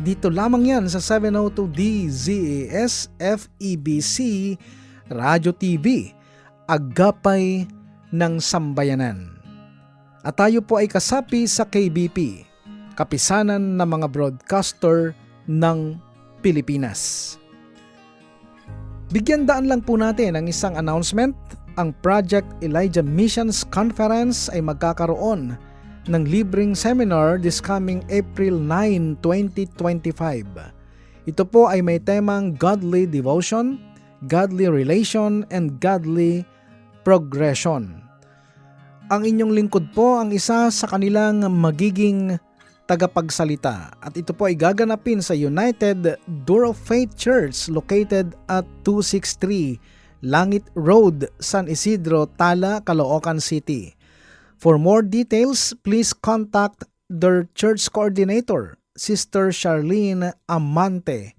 Dito lamang yan sa 702 DZAS FEBC Radio TV, Agapay ng Sambayanan. At tayo po ay kasapi sa KBP, Kapisanan ng mga Broadcaster ng Pilipinas. Bigyan daan lang po natin ang isang announcement. Ang Project Elijah Missions Conference ay magkakaroon ng libreng seminar this coming April 9, 2025. Ito po ay may temang Godly Devotion, Godly Relation, and Godly Progression. Ang inyong lingkod po ang isa sa kanilang magiging tagapagsalita at ito po ay gaganapin sa United Door of Faith Church located at 263 Langit Road, San Isidro, Tala, Caloocan City. For more details, please contact their church coordinator, Sister Charlene Amante,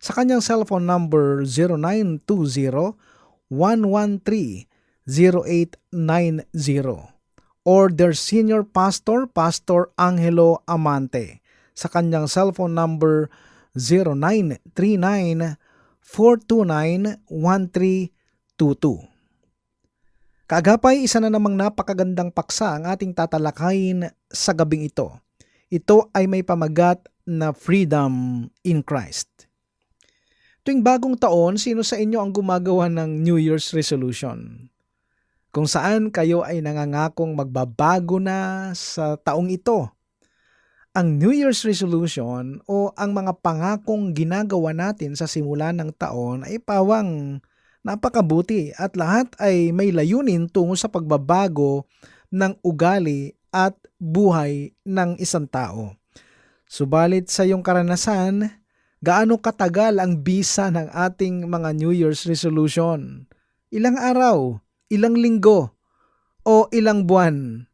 sa kanyang cellphone number 0920 113 0890 or their senior pastor, Pastor Angelo Amante. Sa kanyang cellphone number 0939-429-1322. Kaagapay, isa na namang napakagandang paksa ang ating tatalakayin sa gabing ito. Ito ay may pamagat na freedom in Christ. Tuwing bagong taon, sino sa inyo ang gumagawa ng New Year's resolution? kung saan kayo ay nangangakong magbabago na sa taong ito. Ang New Year's resolution o ang mga pangakong ginagawa natin sa simula ng taon ay pawang napakabuti at lahat ay may layunin tungo sa pagbabago ng ugali at buhay ng isang tao. Subalit sa iyong karanasan, gaano katagal ang bisa ng ating mga New Year's resolution? Ilang araw? ilang linggo o ilang buwan.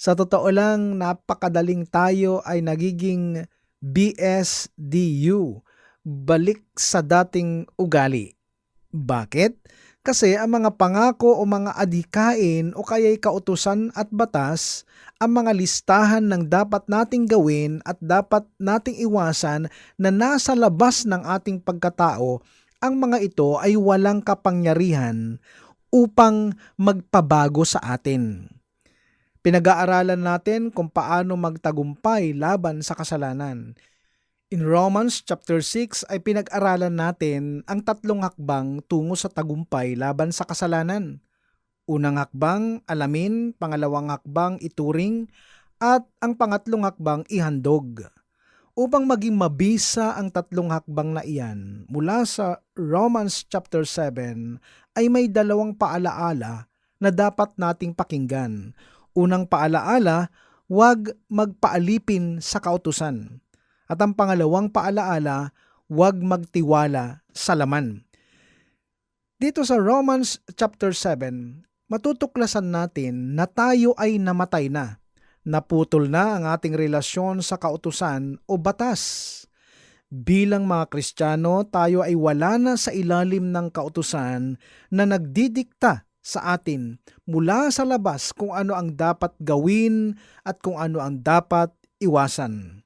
Sa totoo lang, napakadaling tayo ay nagiging BSDU, balik sa dating ugali. Bakit? Kasi ang mga pangako o mga adikain o kaya'y kautusan at batas, ang mga listahan ng dapat nating gawin at dapat nating iwasan na nasa labas ng ating pagkatao, ang mga ito ay walang kapangyarihan upang magpabago sa atin. Pinag-aaralan natin kung paano magtagumpay laban sa kasalanan. In Romans chapter 6 ay pinag-aralan natin ang tatlong hakbang tungo sa tagumpay laban sa kasalanan. Unang hakbang, alamin, pangalawang hakbang, ituring, at ang pangatlong hakbang, ihandog. Upang maging mabisa ang tatlong hakbang na iyan mula sa Romans chapter 7 ay may dalawang paalaala na dapat nating pakinggan. Unang paalaala, huwag magpaalipin sa kautusan. At ang pangalawang paalaala, huwag magtiwala sa laman. Dito sa Romans chapter 7, matutuklasan natin na tayo ay namatay na Naputol na ang ating relasyon sa kautusan o batas. Bilang mga Kristiyano, tayo ay wala na sa ilalim ng kautusan na nagdidikta sa atin mula sa labas kung ano ang dapat gawin at kung ano ang dapat iwasan.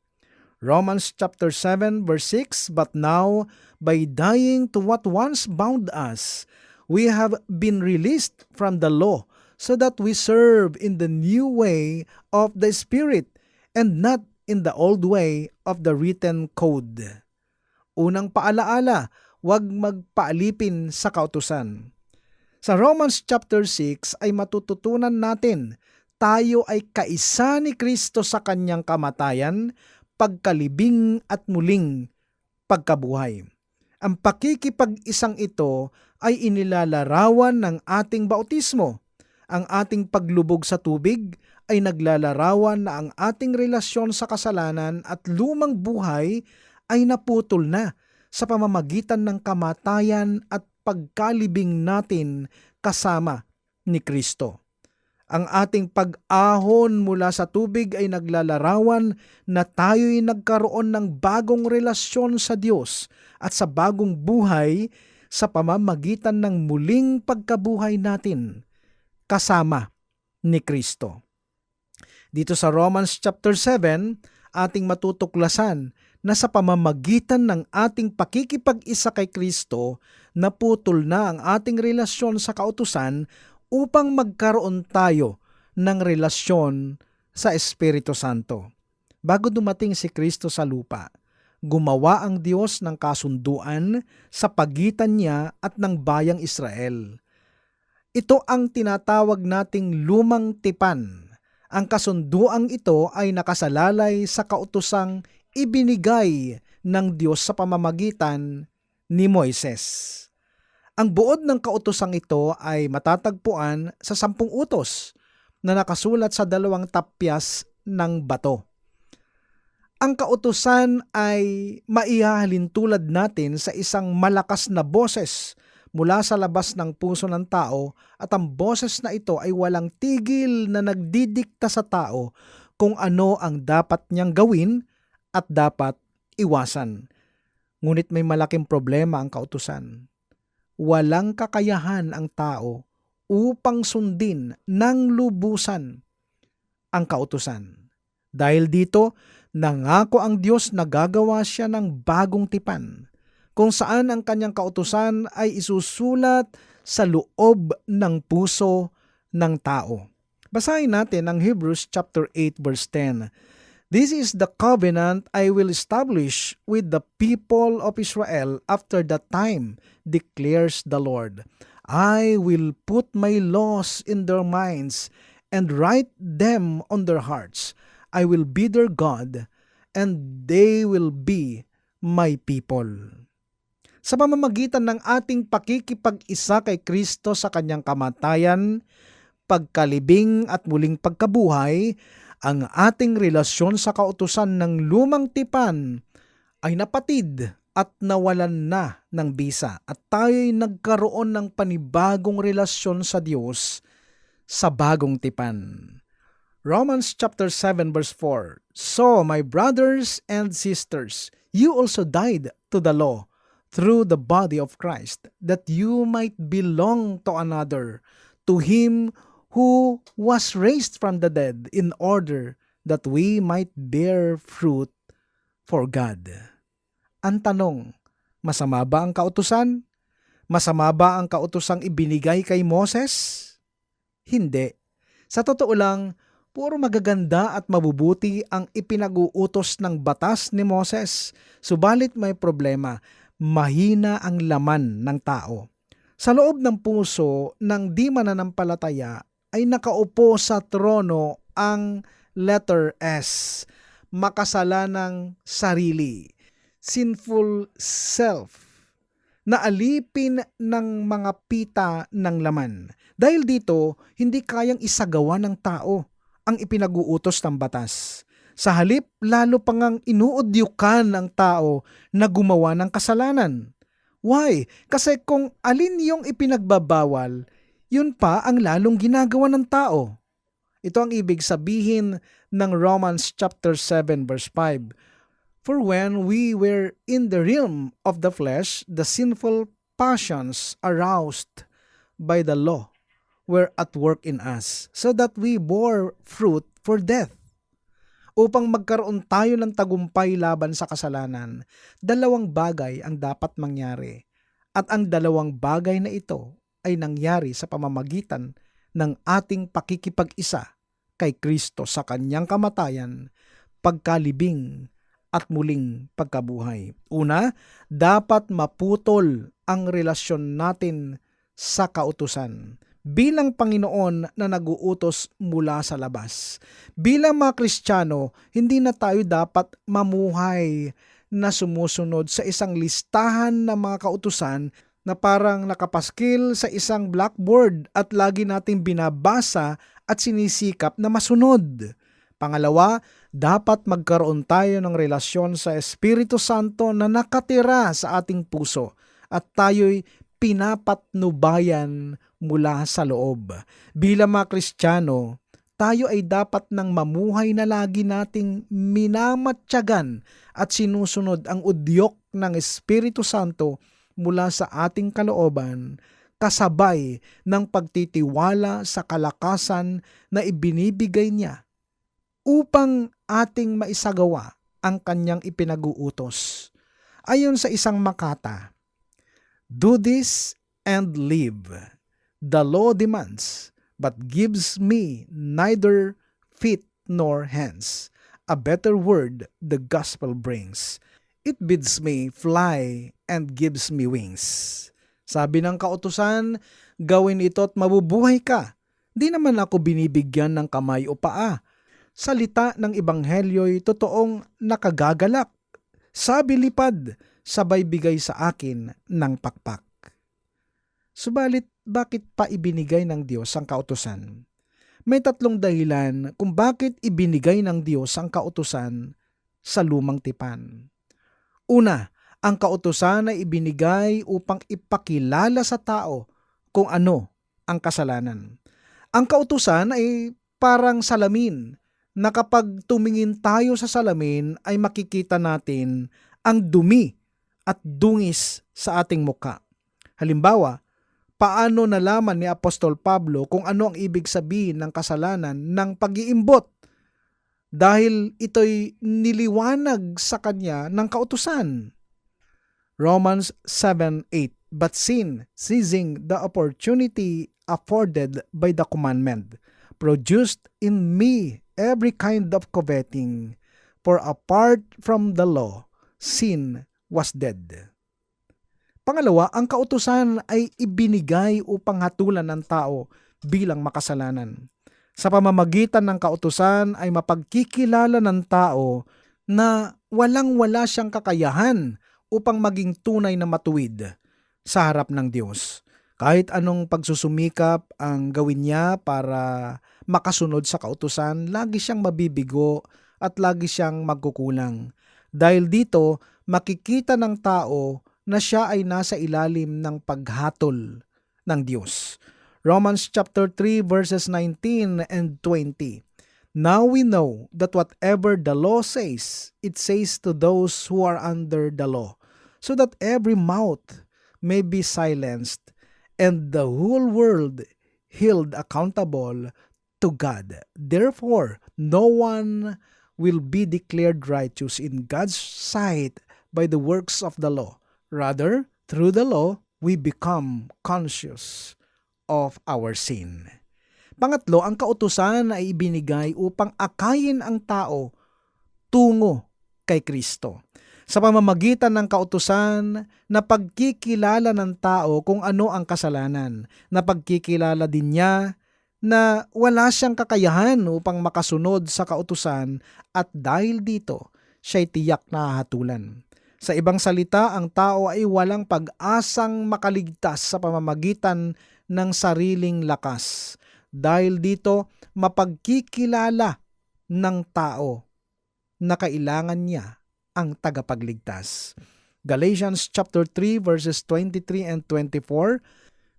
Romans chapter 7 verse 6 But now by dying to what once bound us we have been released from the law so that we serve in the new way of the Spirit and not in the old way of the written code. Unang paalaala, huwag magpaalipin sa kautusan. Sa Romans chapter 6 ay matututunan natin tayo ay kaisa ni Kristo sa kanyang kamatayan, pagkalibing at muling pagkabuhay. Ang pakikipag-isang ito ay inilalarawan ng ating bautismo ang ating paglubog sa tubig ay naglalarawan na ang ating relasyon sa kasalanan at lumang buhay ay naputol na sa pamamagitan ng kamatayan at pagkalibing natin kasama ni Kristo. Ang ating pag-ahon mula sa tubig ay naglalarawan na tayo'y nagkaroon ng bagong relasyon sa Diyos at sa bagong buhay sa pamamagitan ng muling pagkabuhay natin kasama ni Kristo. Dito sa Romans chapter 7, ating matutuklasan na sa pamamagitan ng ating pakikipag-isa kay Kristo, naputol na ang ating relasyon sa kautusan upang magkaroon tayo ng relasyon sa Espiritu Santo. Bago dumating si Kristo sa lupa, gumawa ang Diyos ng kasunduan sa pagitan niya at ng bayang Israel. Ito ang tinatawag nating lumang tipan. Ang kasunduang ito ay nakasalalay sa kautusang ibinigay ng Diyos sa pamamagitan ni Moises. Ang buod ng kautosang ito ay matatagpuan sa sampung utos na nakasulat sa dalawang tapyas ng bato. Ang kautusan ay maihahalin tulad natin sa isang malakas na boses mula sa labas ng puso ng tao at ang boses na ito ay walang tigil na nagdidikta sa tao kung ano ang dapat niyang gawin at dapat iwasan. Ngunit may malaking problema ang kautusan walang kakayahan ang tao upang sundin ng lubusan ang kautusan. Dahil dito, nangako ang Diyos na gagawa siya ng bagong tipan, kung saan ang kanyang kautusan ay isusulat sa loob ng puso ng tao. Basahin natin ang Hebrews chapter 8 verse 10. This is the covenant I will establish with the people of Israel after that time, declares the Lord. I will put my laws in their minds and write them on their hearts. I will be their God, and they will be my people. Sa pamamagitan ng ating pakikipag-isa kay Kristo sa kanyang kamatayan, pagkalibing at muling pagkabuhay, ang ating relasyon sa kautusan ng lumang tipan ay napatid at nawalan na ng bisa at tayo'y nagkaroon ng panibagong relasyon sa Diyos sa bagong tipan. Romans chapter 7 verse 4 So my brothers and sisters, you also died to the law through the body of Christ, that you might belong to another, to him who was raised from the dead in order that we might bear fruit for God. Ang tanong, masama ba ang kautusan? Masama ba ang kautusang ibinigay kay Moses? Hindi. Sa totoo lang, puro magaganda at mabubuti ang ipinag-uutos ng batas ni Moses. Subalit may problema, mahina ang laman ng tao. Sa loob ng puso ng di mananampalataya ay nakaupo sa trono ang letter S, makasalanang sarili, sinful self, na alipin ng mga pita ng laman. Dahil dito, hindi kayang isagawa ng tao ang ipinag-uutos ng batas. Sa halip, lalo pang ang inuudyukan ng tao na gumawa ng kasalanan. Why? Kasi kung alin yung ipinagbabawal, yun pa ang lalong ginagawa ng tao. Ito ang ibig sabihin ng Romans chapter 7 verse 5. For when we were in the realm of the flesh, the sinful passions aroused by the law were at work in us, so that we bore fruit for death. Upang magkaroon tayo ng tagumpay laban sa kasalanan, dalawang bagay ang dapat mangyari. At ang dalawang bagay na ito ay nangyari sa pamamagitan ng ating pakikipag-isa kay Kristo sa kanyang kamatayan, pagkalibing at muling pagkabuhay. Una, dapat maputol ang relasyon natin sa kautusan bilang Panginoon na naguutos mula sa labas. Bilang mga Kristiyano, hindi na tayo dapat mamuhay na sumusunod sa isang listahan ng mga kautusan na parang nakapaskil sa isang blackboard at lagi nating binabasa at sinisikap na masunod. Pangalawa, dapat magkaroon tayo ng relasyon sa Espiritu Santo na nakatira sa ating puso at tayo'y pinapatnubayan mula sa loob. Bilang mga Kristiyano, tayo ay dapat nang mamuhay na lagi nating minamatyagan at sinusunod ang udyok ng Espiritu Santo mula sa ating kalooban kasabay ng pagtitiwala sa kalakasan na ibinibigay niya upang ating maisagawa ang kanyang ipinag-uutos. Ayon sa isang makata, Do this and live. The law demands, but gives me neither feet nor hands. A better word the gospel brings. It bids me fly and gives me wings. Sabi ng kautusan, gawin ito at mabubuhay ka. Di naman ako binibigyan ng kamay o paa. Salita ng ebanghelyo'y totoong nakagagalak. Sabi lipad, sabay bigay sa akin ng pakpak. Subalit, bakit pa ibinigay ng Diyos ang kautusan? May tatlong dahilan kung bakit ibinigay ng Diyos ang kautusan sa lumang tipan. Una, ang kautusan ay ibinigay upang ipakilala sa tao kung ano ang kasalanan. Ang kautusan ay parang salamin na kapag tumingin tayo sa salamin ay makikita natin ang dumi at dungis sa ating muka. Halimbawa, paano nalaman ni Apostol Pablo kung ano ang ibig sabihin ng kasalanan ng pag-iimbot? Dahil ito'y niliwanag sa kanya ng kautusan. Romans 7:8 But sin, seizing the opportunity afforded by the commandment, produced in me every kind of coveting, for apart from the law, sin was dead. Pangalawa, ang kautusan ay ibinigay upang hatulan ng tao bilang makasalanan. Sa pamamagitan ng kautusan ay mapagkikilala ng tao na walang-wala siyang kakayahan upang maging tunay na matuwid sa harap ng Diyos. Kahit anong pagsusumikap ang gawin niya para makasunod sa kautusan, lagi siyang mabibigo at lagi siyang magkukulang. Dahil dito, makikita ng tao na siya ay nasa ilalim ng paghatol ng Diyos. Romans chapter 3 verses 19 and 20. Now we know that whatever the law says, it says to those who are under the law, so that every mouth may be silenced and the whole world held accountable to God. Therefore, no one will be declared righteous in God's sight by the works of the law. Rather, through the law, we become conscious of our sin. Pangatlo, ang kautusan ay ibinigay upang akayin ang tao tungo kay Kristo. Sa pamamagitan ng kautusan na pagkikilala ng tao kung ano ang kasalanan, na pagkikilala din niya na wala siyang kakayahan upang makasunod sa kautusan at dahil dito, siya'y tiyak na hatulan. Sa ibang salita, ang tao ay walang pag-asang makaligtas sa pamamagitan ng sariling lakas. Dahil dito, mapagkikilala ng tao na kailangan niya ang tagapagligtas. Galatians chapter 3 verses 23 and 24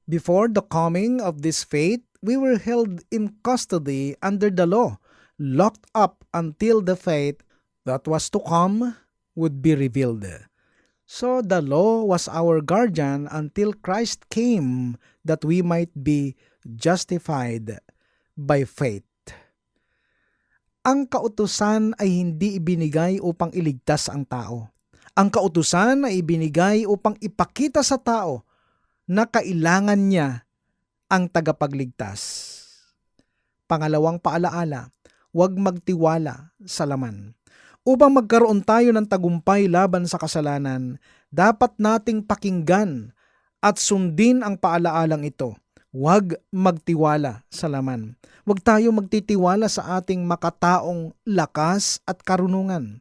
Before the coming of this faith, we were held in custody under the law, locked up until the faith that was to come would be revealed. So the law was our guardian until Christ came that we might be justified by faith. Ang kautusan ay hindi ibinigay upang iligtas ang tao. Ang kautusan ay ibinigay upang ipakita sa tao na kailangan niya ang tagapagligtas. Pangalawang paalaala, huwag magtiwala sa laman. Upang magkaroon tayo ng tagumpay laban sa kasalanan, dapat nating pakinggan at sundin ang paalaalang ito. Huwag magtiwala sa laman. Huwag tayo magtitiwala sa ating makataong lakas at karunungan.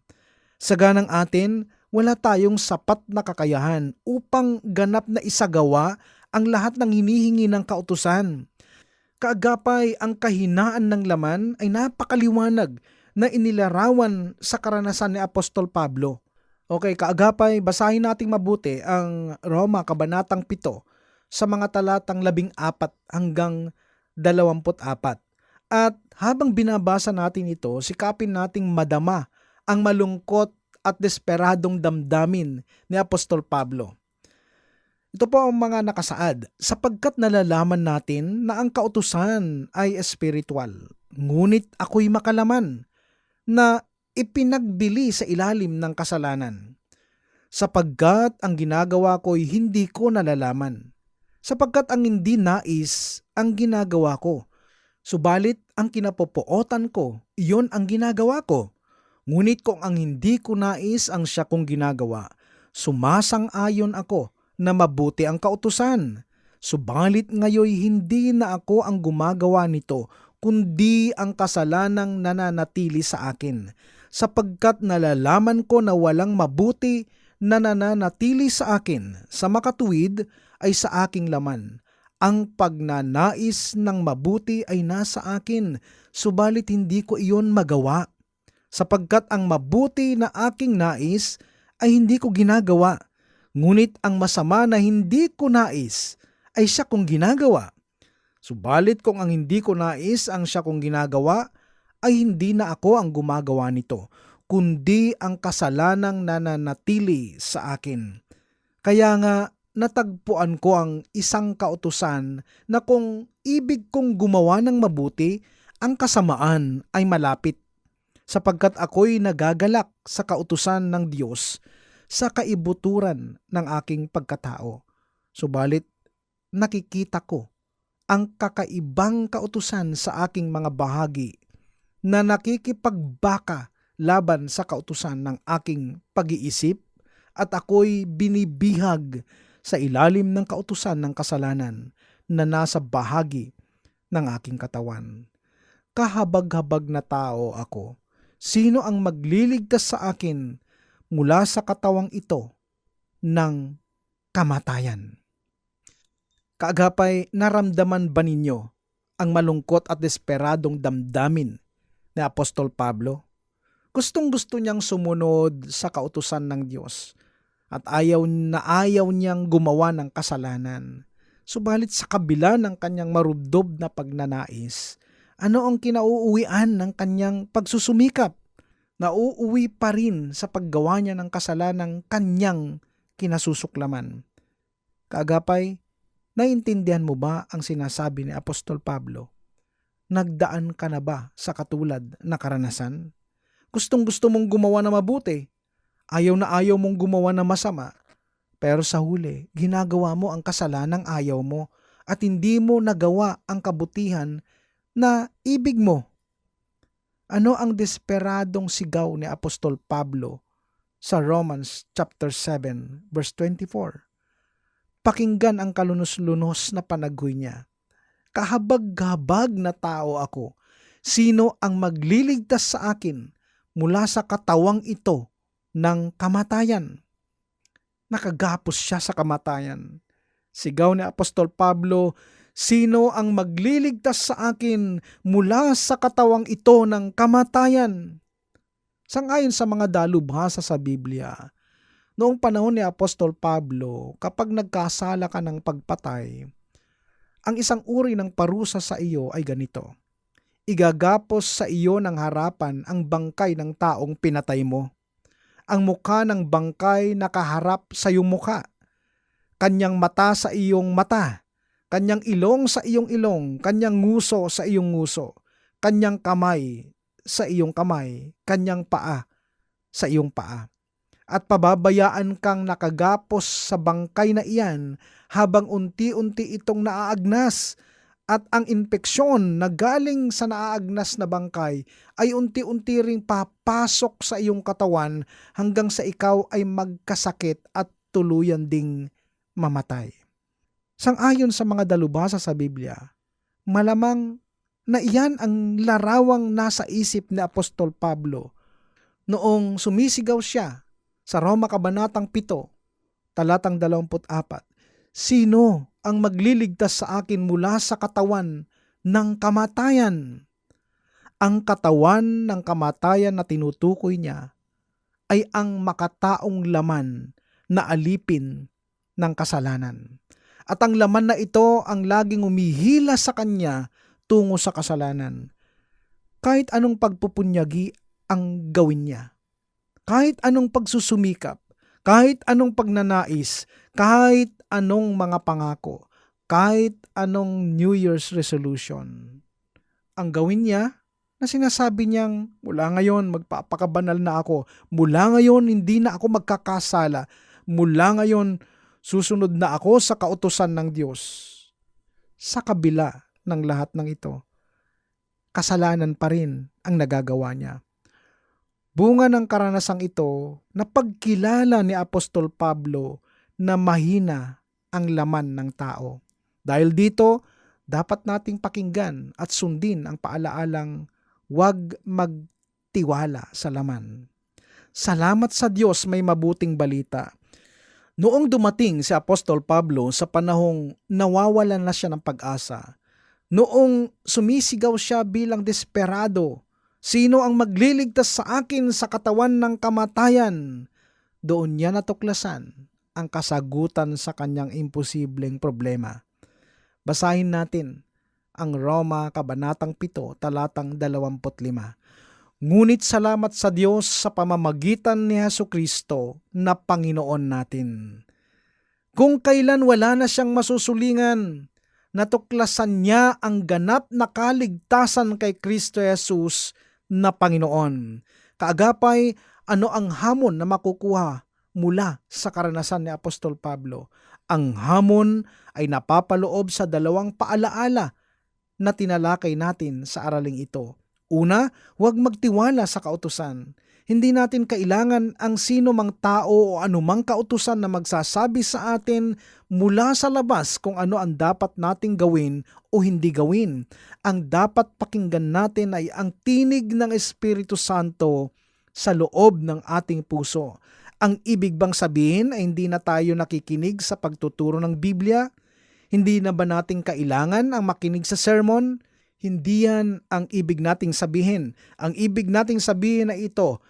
Sa ganang atin, wala tayong sapat na kakayahan upang ganap na isagawa ang lahat ng hinihingi ng kautusan. Kaagapay ang kahinaan ng laman ay napakaliwanag na inilarawan sa karanasan ni Apostol Pablo. Okay, kaagapay, basahin nating mabuti ang Roma Kabanatang 7 sa mga talatang 14 hanggang 24. At habang binabasa natin ito, sikapin nating madama ang malungkot at desperadong damdamin ni Apostol Pablo. Ito po ang mga nakasaad, sapagkat nalalaman natin na ang kautusan ay espiritual, ngunit ako'y makalaman na ipinagbili sa ilalim ng kasalanan. Sapagkat ang ginagawa ko'y hindi ko nalalaman. Sapagkat ang hindi nais ang ginagawa ko. Subalit ang kinapopootan ko, iyon ang ginagawa ko. Ngunit kung ang hindi ko nais ang siya kong ginagawa, sumasang-ayon ako na mabuti ang kautusan. Subalit ngayoy hindi na ako ang gumagawa nito, kundi ang kasalanang nananatili sa akin. Sapagkat nalalaman ko na walang mabuti na nananatili sa akin, sa makatuwid ay sa aking laman. Ang pagnanais ng mabuti ay nasa akin, subalit hindi ko iyon magawa. Sapagkat ang mabuti na aking nais ay hindi ko ginagawa, ngunit ang masama na hindi ko nais ay siya kong ginagawa. Subalit kung ang hindi ko nais ang siya kong ginagawa, ay hindi na ako ang gumagawa nito, kundi ang kasalanang nananatili sa akin. Kaya nga natagpuan ko ang isang kautusan na kung ibig kong gumawa ng mabuti, ang kasamaan ay malapit. Sapagkat ako'y nagagalak sa kautusan ng Diyos sa kaibuturan ng aking pagkatao. Subalit, nakikita ko ang kakaibang kautusan sa aking mga bahagi na nakikipagbaka laban sa kautusan ng aking pag-iisip at ako'y binibihag sa ilalim ng kautusan ng kasalanan na nasa bahagi ng aking katawan. Kahabag-habag na tao ako. Sino ang magliligtas sa akin mula sa katawang ito ng kamatayan? Kaagapay, naramdaman ba ninyo ang malungkot at desperadong damdamin ni Apostol Pablo? Gustong gusto niyang sumunod sa kautusan ng Diyos at ayaw na ayaw niyang gumawa ng kasalanan. Subalit sa kabila ng kanyang marubdob na pagnanais, ano ang kinauuwian ng kanyang pagsusumikap? Nauuwi pa rin sa paggawa niya ng kasalanang kanyang kinasusuklaman. Kaagapay, Naintindihan mo ba ang sinasabi ni Apostol Pablo? Nagdaan ka na ba sa katulad na karanasan? Gustong gusto mong gumawa na mabuti. Ayaw na ayaw mong gumawa na masama. Pero sa huli, ginagawa mo ang kasalanang ayaw mo at hindi mo nagawa ang kabutihan na ibig mo. Ano ang desperadong sigaw ni Apostol Pablo sa Romans chapter 7 verse 24? Pakinggan ang kalunos-lunos na panaghoy niya. Kahabag-habag na tao ako. Sino ang magliligtas sa akin mula sa katawang ito ng kamatayan? Nakagapos siya sa kamatayan. Sigaw ni Apostol Pablo, Sino ang magliligtas sa akin mula sa katawang ito ng kamatayan? Sangayon sa mga dalubhasa sa Biblia, Noong panahon ni Apostol Pablo, kapag nagkasala ka ng pagpatay, ang isang uri ng parusa sa iyo ay ganito. Igagapos sa iyo ng harapan ang bangkay ng taong pinatay mo. Ang mukha ng bangkay nakaharap sa iyong mukha. Kanyang mata sa iyong mata. Kanyang ilong sa iyong ilong. Kanyang nguso sa iyong nguso. Kanyang kamay sa iyong kamay. Kanyang paa sa iyong paa at pababayaan kang nakagapos sa bangkay na iyan habang unti-unti itong naaagnas at ang infeksyon na galing sa naaagnas na bangkay ay unti-unti ring papasok sa iyong katawan hanggang sa ikaw ay magkasakit at tuluyan ding mamatay. Sangayon sa mga dalubhasa sa Biblia, malamang na iyan ang larawang nasa isip ni Apostol Pablo noong sumisigaw siya sa Roma Kabanatang 7, talatang 24, Sino ang magliligtas sa akin mula sa katawan ng kamatayan? ang katawan ng kamatayan na tinutukoy niya ay ang makataong laman na alipin ng kasalanan. At ang laman na ito ang laging umihila sa kanya tungo sa kasalanan. Kahit anong pagpupunyagi ang gawin niya. Kahit anong pagsusumikap, kahit anong pagnanais, kahit anong mga pangako, kahit anong New Year's resolution. Ang gawin niya na sinasabi niyang mula ngayon magpapakabanal na ako, mula ngayon hindi na ako magkakasala, mula ngayon susunod na ako sa kautusan ng Diyos. Sa kabila ng lahat ng ito, kasalanan pa rin ang nagagawa niya. Bunga ng karanasang ito na pagkilala ni Apostol Pablo na mahina ang laman ng tao. Dahil dito, dapat nating pakinggan at sundin ang paalaalang huwag magtiwala sa laman. Salamat sa Diyos may mabuting balita. Noong dumating si Apostol Pablo sa panahong nawawalan na siya ng pag-asa, noong sumisigaw siya bilang desperado, sino ang magliligtas sa akin sa katawan ng kamatayan? Doon niya natuklasan ang kasagutan sa kanyang imposibleng problema. Basahin natin ang Roma Kabanatang 7, talatang 25. Ngunit salamat sa Diyos sa pamamagitan ni Heso Kristo na Panginoon natin. Kung kailan wala na siyang masusulingan, natuklasan niya ang ganap na kaligtasan kay Kristo Jesus na Panginoon. Kaagapay, ano ang hamon na makukuha mula sa karanasan ni Apostol Pablo? Ang hamon ay napapaloob sa dalawang paalaala na tinalakay natin sa araling ito. Una, huwag magtiwala sa kautusan. Hindi natin kailangan ang sino mang tao o anumang kautusan na magsasabi sa atin mula sa labas kung ano ang dapat nating gawin o hindi gawin. Ang dapat pakinggan natin ay ang tinig ng Espiritu Santo sa loob ng ating puso. Ang ibig bang sabihin ay hindi na tayo nakikinig sa pagtuturo ng Biblia? Hindi na ba natin kailangan ang makinig sa sermon? Hindi yan ang ibig nating sabihin. Ang ibig nating sabihin na ito,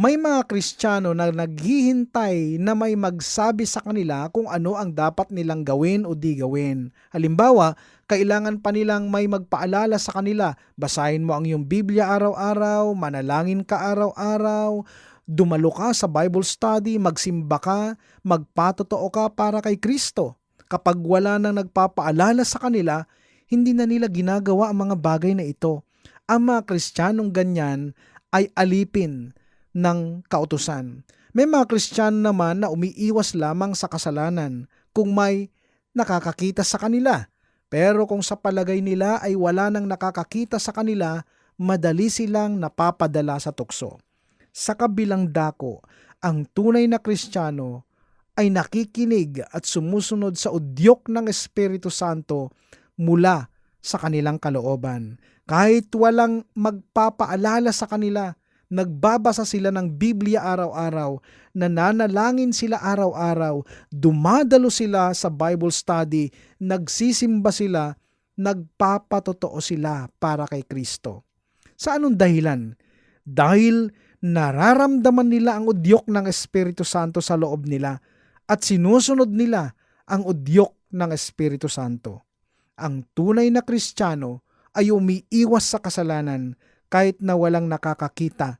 may mga Kristiyano na naghihintay na may magsabi sa kanila kung ano ang dapat nilang gawin o di gawin. Halimbawa, kailangan pa nilang may magpaalala sa kanila, basahin mo ang iyong Biblia araw-araw, manalangin ka araw-araw, dumalo ka sa Bible study, magsimba ka, magpatotoo ka para kay Kristo. Kapag wala nang nagpapaalala sa kanila, hindi na nila ginagawa ang mga bagay na ito. Ang mga Kristiyanong ganyan ay alipin ng kautusan. May mga Kristiyano naman na umiiwas lamang sa kasalanan kung may nakakakita sa kanila. Pero kung sa palagay nila ay wala nang nakakakita sa kanila, madali silang napapadala sa tukso. Sa kabilang dako, ang tunay na Kristiyano ay nakikinig at sumusunod sa udyok ng Espiritu Santo mula sa kanilang kalooban. Kahit walang magpapaalala sa kanila, nagbabasa sila ng Biblia araw-araw, nananalangin sila araw-araw, dumadalo sila sa Bible study, nagsisimba sila, nagpapatotoo sila para kay Kristo. Sa anong dahilan? Dahil nararamdaman nila ang udyok ng Espiritu Santo sa loob nila at sinusunod nila ang udyok ng Espiritu Santo ang tunay na Kristiyano ay umiiwas sa kasalanan kahit na walang nakakakita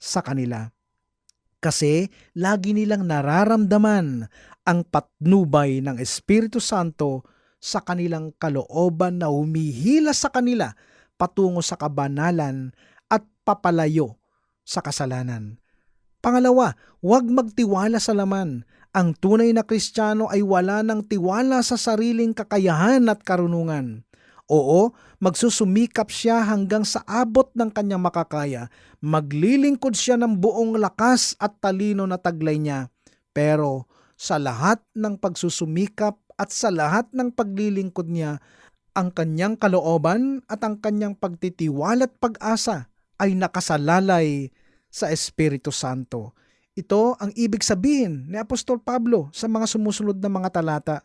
sa kanila. Kasi lagi nilang nararamdaman ang patnubay ng Espiritu Santo sa kanilang kalooban na humihila sa kanila patungo sa kabanalan at papalayo sa kasalanan. Pangalawa, huwag magtiwala sa laman ang tunay na Kristiyano ay wala ng tiwala sa sariling kakayahan at karunungan. Oo, magsusumikap siya hanggang sa abot ng kanyang makakaya. Maglilingkod siya ng buong lakas at talino na taglay niya. Pero sa lahat ng pagsusumikap at sa lahat ng paglilingkod niya, ang kanyang kalooban at ang kanyang pagtitiwala at pag-asa ay nakasalalay sa Espiritu Santo. Ito ang ibig sabihin ni Apostol Pablo sa mga sumusunod na mga talata.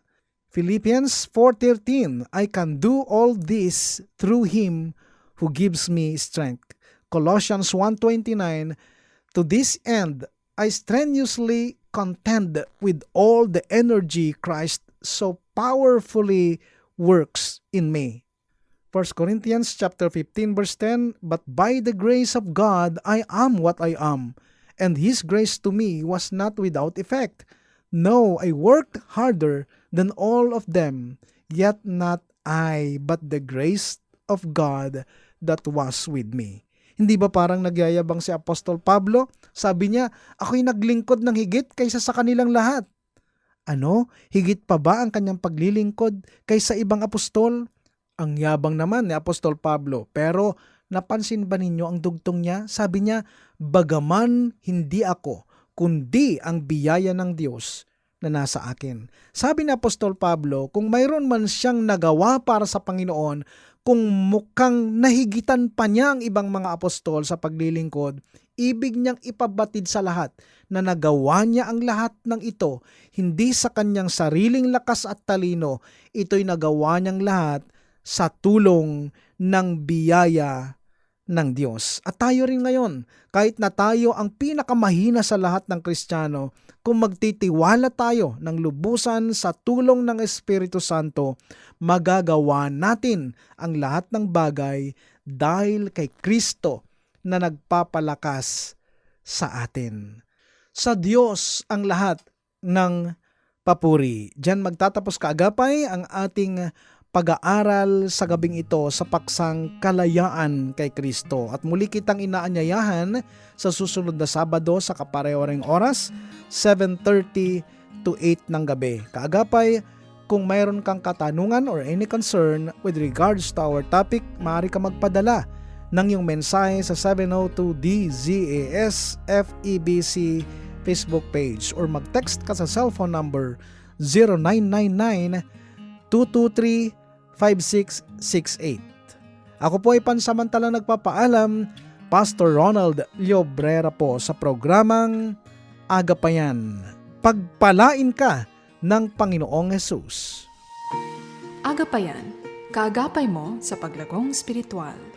Philippians 4.13 I can do all this through Him who gives me strength. Colossians 1.29 To this end, I strenuously contend with all the energy Christ so powerfully works in me. 1 Corinthians chapter 15 verse 10 But by the grace of God I am what I am and his grace to me was not without effect no I worked harder than all of them yet not I but the grace of God that was with me hindi ba parang nagyayabang si Apostol Pablo sabi niya ako'y naglingkod ng higit kaysa sa kanilang lahat ano higit pa ba ang kanyang paglilingkod kaysa ibang apostol ang yabang naman ni Apostol Pablo. Pero napansin ba ninyo ang dugtong niya? Sabi niya, bagaman hindi ako, kundi ang biyaya ng Diyos na nasa akin. Sabi ni Apostol Pablo, kung mayroon man siyang nagawa para sa Panginoon, kung mukhang nahigitan pa niya ang ibang mga apostol sa paglilingkod, ibig niyang ipabatid sa lahat na nagawa niya ang lahat ng ito, hindi sa kanyang sariling lakas at talino, ito'y nagawa niyang lahat sa tulong ng biyaya ng Diyos. At tayo rin ngayon, kahit na tayo ang pinakamahina sa lahat ng Kristiyano, kung magtitiwala tayo ng lubusan sa tulong ng Espiritu Santo, magagawa natin ang lahat ng bagay dahil kay Kristo na nagpapalakas sa atin. Sa Diyos ang lahat ng papuri. Diyan magtatapos kaagapay ang ating pag-aaral sa gabing ito sa paksang kalayaan kay Kristo. At muli kitang inaanyayahan sa susunod na Sabado sa kapareho ring oras, 7.30 to 8 ng gabi. Kaagapay, kung mayroon kang katanungan or any concern with regards to our topic, maaari ka magpadala ng iyong mensahe sa 702 DZAS FEBC Facebook page or mag-text ka sa cellphone number 0999 223 5668. Ako po ay pansamantala nagpapaalam, Pastor Ronald Llobrera po sa programang Agapayan. Pagpalain ka ng Panginoong Yesus. Agapayan, kaagapay mo sa paglagong spiritual.